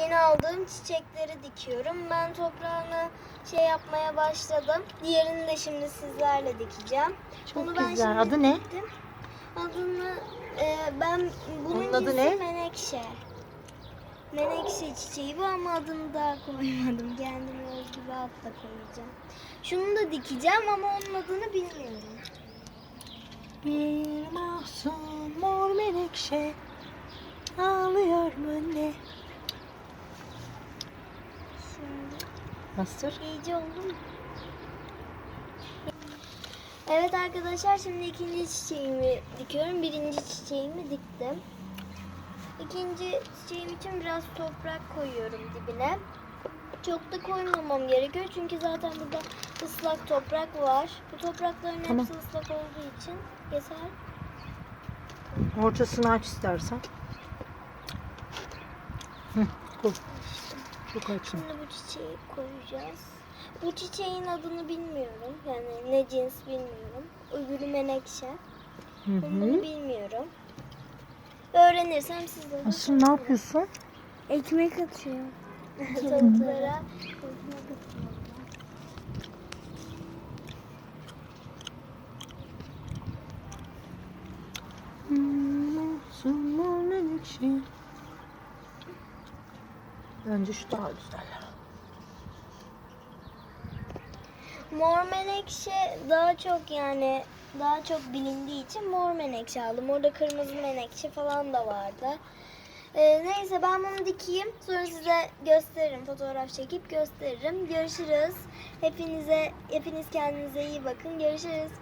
yeni aldığım çiçekleri dikiyorum. Ben toprağını şey yapmaya başladım. Diğerini de şimdi sizlerle dikeceğim. Çok Bunu ben güzel. şimdi Adı ne? diktim. Adını e, ben bunun Onun adı cinsi ne? menekşe. Menekşe çiçeği bu ama adını daha koymadım. Kendime özgü bir adla koyacağım. Şunu da dikeceğim ama onun adını bilmiyorum. Bir masum mor menekşe ağlıyor mu ne? Nasıl? iyice oldu mu? Evet arkadaşlar şimdi ikinci çiçeğimi dikiyorum. Birinci çiçeğimi diktim. İkinci çiçeğim için biraz toprak koyuyorum dibine. Çok da koymamam gerekiyor çünkü zaten burada ıslak toprak var. Bu toprakların Tamam. hepsi ıslak olduğu için yeter. Ortasını aç istersen. Hı, koy. Çok açın. Şimdi bu çiçeği koyacağız. Bu çiçeğin adını bilmiyorum. Yani ne cins bilmiyorum. Öbürü menekşe. Hı Bunu hı. bilmiyorum. Öğrenirsem sizlere Asıl ne yapıyorsun? Ekmek atıyorum. Tavuklara ekmek atıyorum. Mor menekşe. Bence şu daha güzel. Mor menekşe daha çok yani daha çok bilindiği için mor menekşe aldım. Orada kırmızı menekşe falan da vardı. Ee, neyse ben bunu dikeyim. Sonra size gösteririm. Fotoğraf çekip gösteririm. Görüşürüz. Hepinize hepiniz kendinize iyi bakın. Görüşürüz.